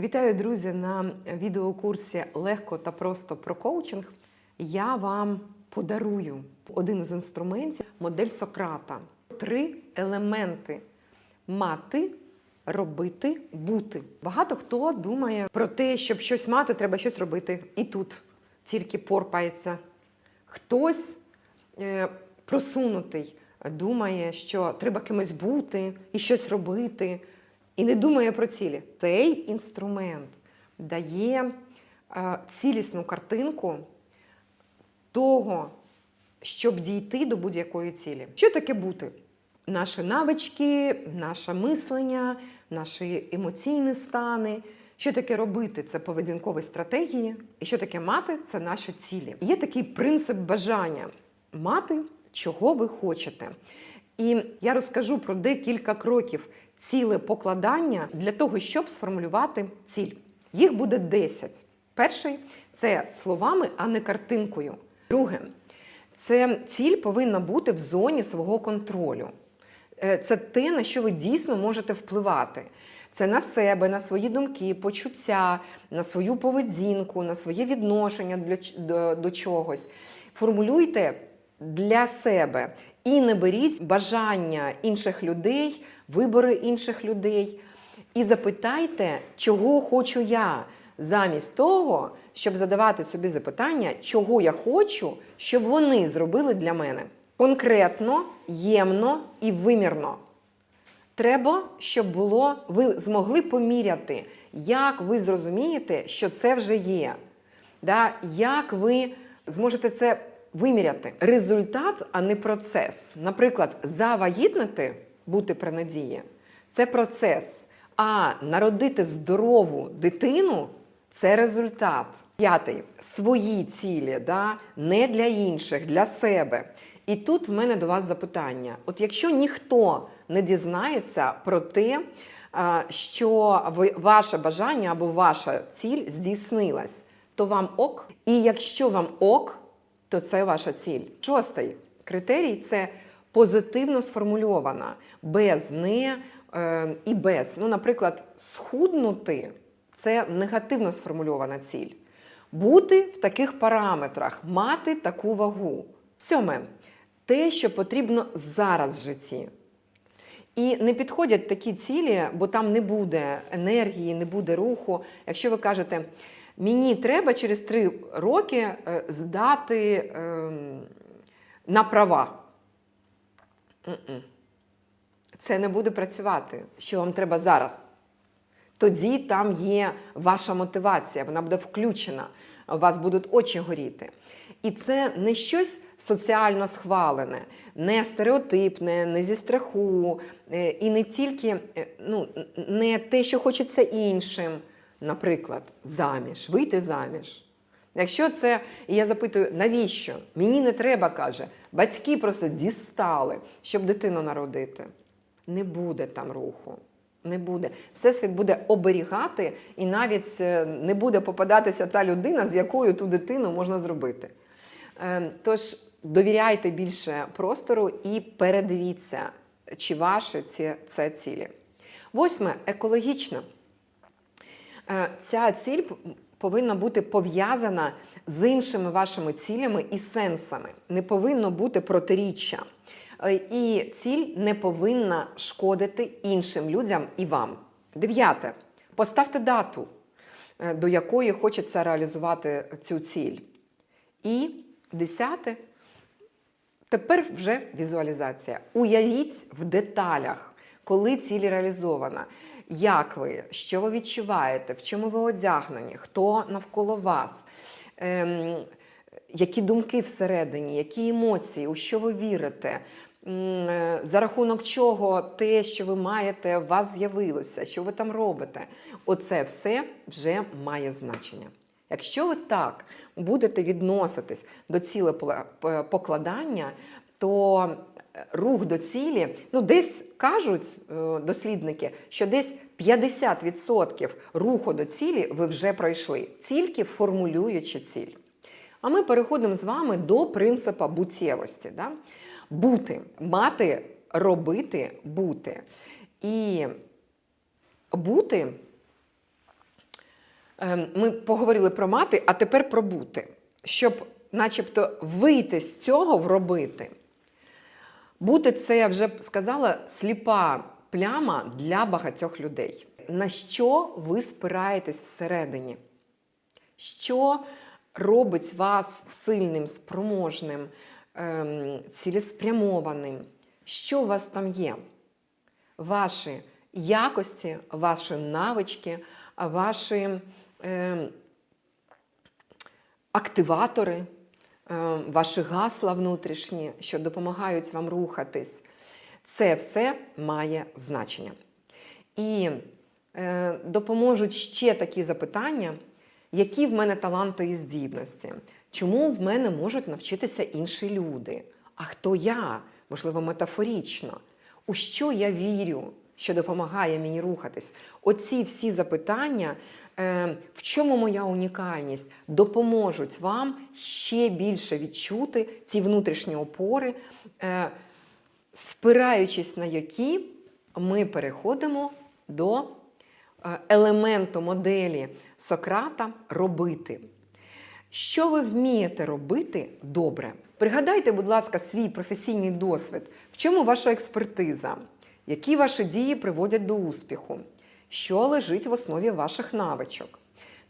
Вітаю, друзі, на відеокурсі Легко та просто про коучинг. Я вам подарую один з інструментів модель Сократа. Три елементи мати, робити, бути. Багато хто думає про те, щоб щось мати, треба щось робити. І тут тільки порпається. Хтось е, просунутий думає, що треба кимось бути і щось робити, і не думає про цілі. Цей інструмент дає е, цілісну картинку того, щоб дійти до будь-якої цілі. Що таке бути? Наші навички, наше мислення, наші емоційні стани. Що таке робити? Це поведінкові стратегії. І що таке мати це наші цілі. Є такий принцип бажання мати, чого ви хочете. І я розкажу про декілька кроків ціле покладання для того, щоб сформулювати ціль. Їх буде 10. Перший це словами, а не картинкою. Друге, це ціль повинна бути в зоні свого контролю. Е, Це те, на що ви дійсно можете впливати. Це на себе, на свої думки, почуття, на свою поведінку, на своє відношення для, до, до чогось. Формулюйте для себе і не беріть бажання інших людей, вибори інших людей. І запитайте, чого хочу я, замість того, щоб задавати собі запитання, чого я хочу, щоб вони зробили для мене. Конкретно, ємно і вимірно. Треба, щоб було, ви змогли поміряти, як ви зрозумієте, що це вже є. Да? Як ви зможете це виміряти? Результат, а не процес. Наприклад, завагітнити, бути при надії це процес. А народити здорову дитину це результат. П'ятий свої цілі, да? не для інших, для себе. І тут в мене до вас запитання: от якщо ніхто не дізнається про те, що ваше бажання або ваша ціль здійснилась, то вам ок. І якщо вам ок, то це ваша ціль. Шостий критерій це позитивно сформульована, без не е, і без. Ну, наприклад, схуднути це негативно сформульована ціль. Бути в таких параметрах, мати таку вагу. Сьоме те, що потрібно зараз в житті. І не підходять такі цілі, бо там не буде енергії, не буде руху. Якщо ви кажете, мені треба через три роки е, здати ем, на права. Це не буде працювати, що вам треба зараз. Тоді там є ваша мотивація, вона буде включена, у вас будуть очі горіти. І це не щось соціально схвалене, не стереотипне, не зі страху, е, і не тільки е, ну, не те, що хочеться іншим, наприклад, заміж, вийти заміж. Якщо це, і я запитую, навіщо? Мені не треба, каже, батьки просто дістали, щоб дитину народити. Не буде там руху. Не буде. Всесвіт буде оберігати, і навіть е, не буде попадатися та людина, з якою ту дитину можна зробити. Е, Тож довіряйте більше простору і передивіться, чи ваші ці, це цілі. Восьме екологічно. Е, Ця ціль повинна бути пов'язана з іншими вашими цілями і сенсами. Не повинно бути протиріччя. Е, І ціль не повинна шкодити іншим людям і вам. Дев'яте. Поставте дату, е, до якої хочеться реалізувати цю ціль. І десяте. Тепер вже візуалізація. Уявіть в деталях, коли ціль реалізована. Як ви, що ви відчуваєте, в чому ви одягнені, хто навколо вас, ем, які думки всередині, які емоції, у що ви вірите, е, за рахунок чого те, що ви маєте, у вас з'явилося, що ви там робите. Оце все вже має значення. Якщо ви так будете відноситись до цілепокладання, то е, рух до цілі, ну десь кажуть е, дослідники, що десь 50% руху до цілі ви вже пройшли, тільки формулюючи ціль. А ми переходимо з вами до принципа буттєвості. Да? Бути, мати, робити, бути. І бути Ем, Ми поговорили про мати, а тепер про бути, щоб, начебто, вийти з цього в робити. Бути це, я вже сказала, сліпа пляма для багатьох людей. На що ви спираєтесь всередині? Що робить вас сильним, спроможним, ем, цілеспрямованим? Що у вас там є? Ваші якості, ваші навички, ваші ем, активатори, ваші гасла внутрішні, що допомагають вам рухатись. Це все має значення. І е, допоможуть ще такі запитання, які в мене таланти і здібності, чому в мене можуть навчитися інші люди? А хто я? Можливо, метафорично. У що я вірю, що допомагає мені рухатись? Оці всі запитання, е, в чому моя унікальність, допоможуть вам ще більше відчути ці внутрішні опори, е, спираючись на які ми переходимо до е, елементу моделі Сократа робити. Що ви вмієте робити добре? Пригадайте, будь ласка, свій професійний досвід. В чому ваша експертиза? Які ваші дії приводять до успіху? Що лежить в основі ваших навичок?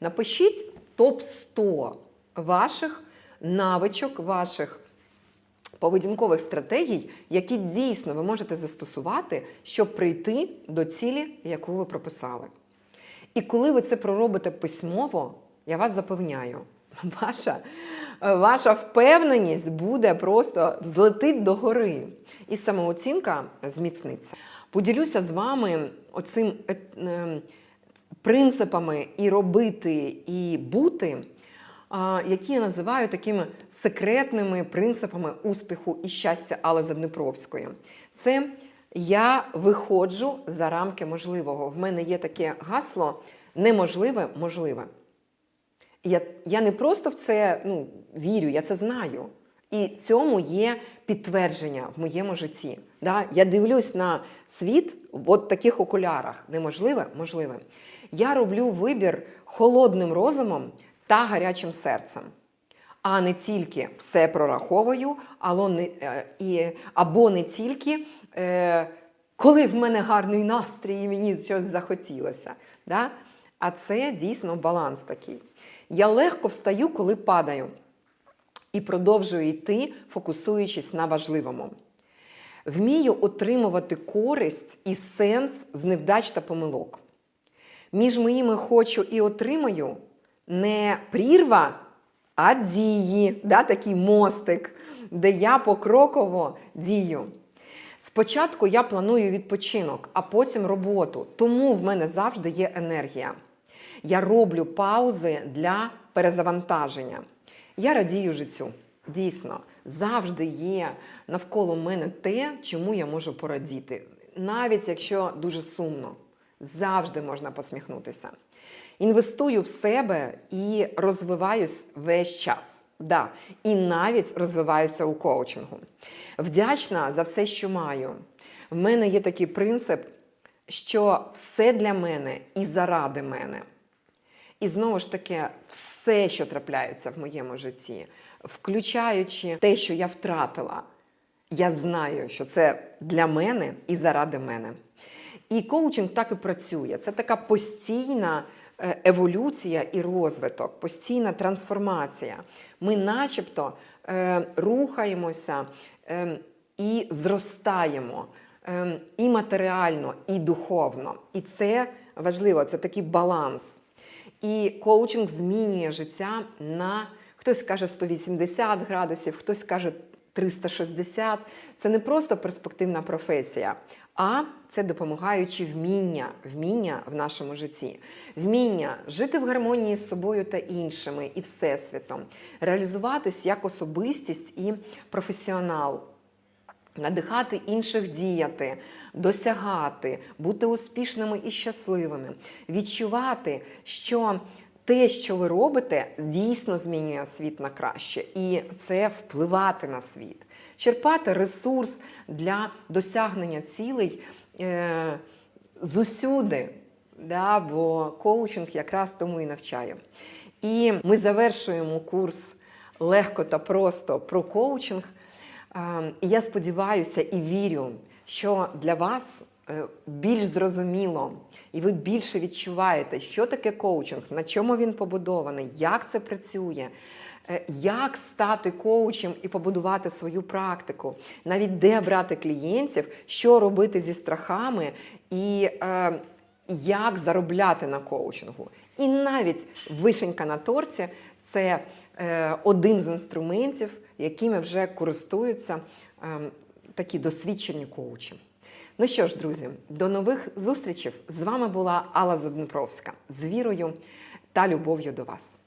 Напишіть топ-100 ваших навичок, ваших поведінкових стратегій, які дійсно ви можете застосувати, щоб прийти до цілі, яку ви прописали. І коли ви це проробите письмово, я вас запевняю, ваша, ваша впевненість буде просто злетить до гори. І самооцінка зміцниться. Поділюся з вами оцим е, е, принципами і робити, і бути, які я називаю такими секретними принципами успіху і щастя Алли Заднепровської. Це я виходжу за рамки можливого. В мене є таке гасло неможливе, можливе. Я, я не просто в це ну, вірю, я це знаю. І цьому є підтвердження в моєму житті. Да? Я дивлюсь на світ в от таких окулярах. Неможливе, можливе. Я роблю вибір холодним розумом та гарячим серцем. А не тільки все прораховую, або не, е, або не тільки е, коли в мене гарний настрій і мені щось захотілося. Да? А це дійсно баланс такий. Я легко встаю, коли падаю, і продовжую йти, фокусуючись на важливому. Вмію отримувати користь і сенс з невдач та помилок. Між моїми хочу і отримаю не прірва, а дії, да, такий мостик, де я покроково дію. Спочатку я планую відпочинок, а потім роботу, тому в мене завжди є енергія. Я роблю паузи для перезавантаження. Я радію життю. Дійсно, завжди є навколо мене те, чому я можу порадіти. Навіть якщо дуже сумно, завжди можна посміхнутися. Інвестую в себе і розвиваюсь весь час. Да, І навіть розвиваюся у коучингу. Вдячна за все, що маю. В мене є такий принцип, що все для мене і заради мене. І знову ж таки, все, що трапляється в моєму житті, включаючи те, що я втратила, я знаю, що це для мене і заради мене. І коучинг так і працює. Це така постійна е, еволюція і розвиток, постійна трансформація. Ми, начебто, е, рухаємося е, і зростаємо е, і матеріально, і духовно. І це важливо, це такий баланс. І коучинг змінює життя на хтось каже 180 градусів, хтось каже 360. Це не просто перспективна професія, а це допомагаючі вміння, вміння в нашому житті, вміння жити в гармонії з собою та іншими і всесвітом, реалізуватись як особистість і професіонал. Надихати інших діяти, досягати, бути успішними і щасливими, відчувати, що те, що ви робите, дійсно змінює світ на краще, і це впливати на світ, черпати ресурс для досягнення цілей е, зусюди, да, бо коучинг якраз тому і навчає. І ми завершуємо курс легко та просто про коучинг. І я сподіваюся і вірю, що для вас е, більш зрозуміло, і ви більше відчуваєте, що таке коучинг, на чому він побудований, як це працює. е, Як стати коучем і побудувати свою практику, навіть де брати клієнтів, що робити зі страхами, і е, як заробляти на коучингу. І навіть вишенька на торті це е, один з інструментів, якими вже користуються е, такі досвідчені коучі. Ну що ж, друзі, до нових зустрічей. З вами була Алла Заднепровська з вірою та любов'ю до вас.